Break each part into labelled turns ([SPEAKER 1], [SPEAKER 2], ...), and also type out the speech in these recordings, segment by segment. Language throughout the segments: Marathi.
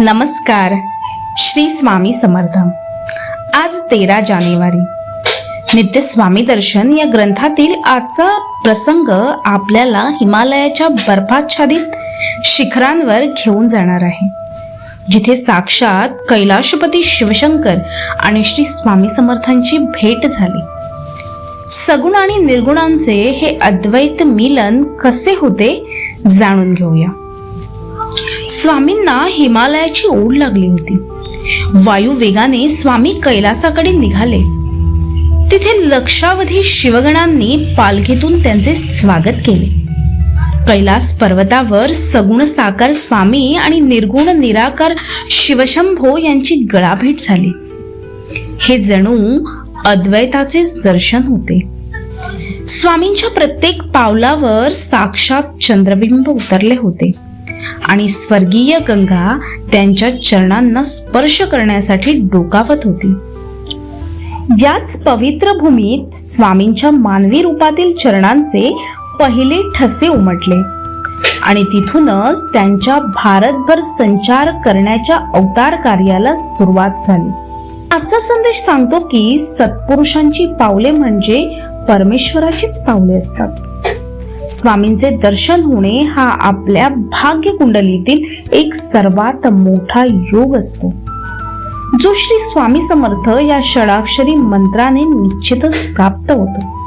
[SPEAKER 1] नमस्कार श्री स्वामी समर्थ. आज तेरा जानेवारी. नित्य स्वामी दर्शन या ग्रंथातील आजचा प्रसंग आपल्याला हिमालयाच्या बर्फाच्छादित शिखरांवर घेऊन जाणार आहे. जिथे साक्षात कैलाशपती शिवशंकर आणि श्री स्वामी समर्थांची भेट झाली. सगुण आणि निर्गुणांचे हे अद्वैत मिलन कसे होते जाणून घेऊया. स्वामींना हिमालयाची ओढ लागली होती. वायू वेगाने स्वामी कैलासाकडे निघाले. तिथे लक्षावधी शिवगणांनी पालखीतून त्यांचे स्वागत केले. कैलास पर्वतावर सगुण साकार स्वामी आणि निर्गुण निराकार शिवशंभो यांची गळाभेट झाली. हे जणू अद्वैताचेच दर्शन होते. स्वामींच्या प्रत्येक पावलावर साक्षात चंद्रबिंब उतरले होते. आणि स्वर्गीय गंगा त्यांच्या चरणांना स्पर्श करण्यासाठी डोकावत होती. याच पवित्र भूमीत स्वामींच्या मानवी रूपातील चरणांचे पहिले ठसे उमटले आणि तिथूनच त्यांच्या भारतभर संचार करण्याच्या अवतार कार्याला सुरुवात झाली. आजचा संदेश सांगतो की सत्पुरुषांची पावले म्हणजे परमेश्वराचीच पावले असतात. स्वामींचे दर्शन होणे हा आपल्या भाग्य कुंडलीतील एक सर्वात मोठा योग असतो. जो श्री स्वामी समर्थ या षडाक्षरी मंत्राने निश्चितच प्राप्त होतो.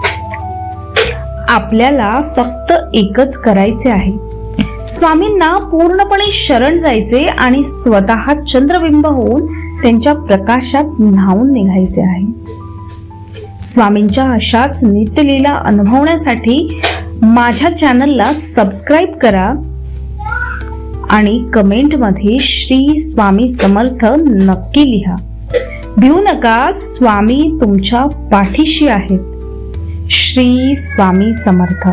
[SPEAKER 1] आपल्याला फक्त एकच करायचे आहे. स्वामींना पूर्णपणे शरण जायचे आणि स्वतः चंद्रबिंब होऊन त्यांच्या प्रकाशात न्हावून निघायचे आहे. स्वामींच्या अशाच नित्यलीला अनुभवण्यासाठी माझ्या चॅनलला सबस्क्राईब करा आणि कमेंटमध्ये श्री स्वामी समर्थ नक्की लिहा. भिऊ नका स्वामी तुमच्या पाठीशी आहेत. श्री स्वामी समर्थ.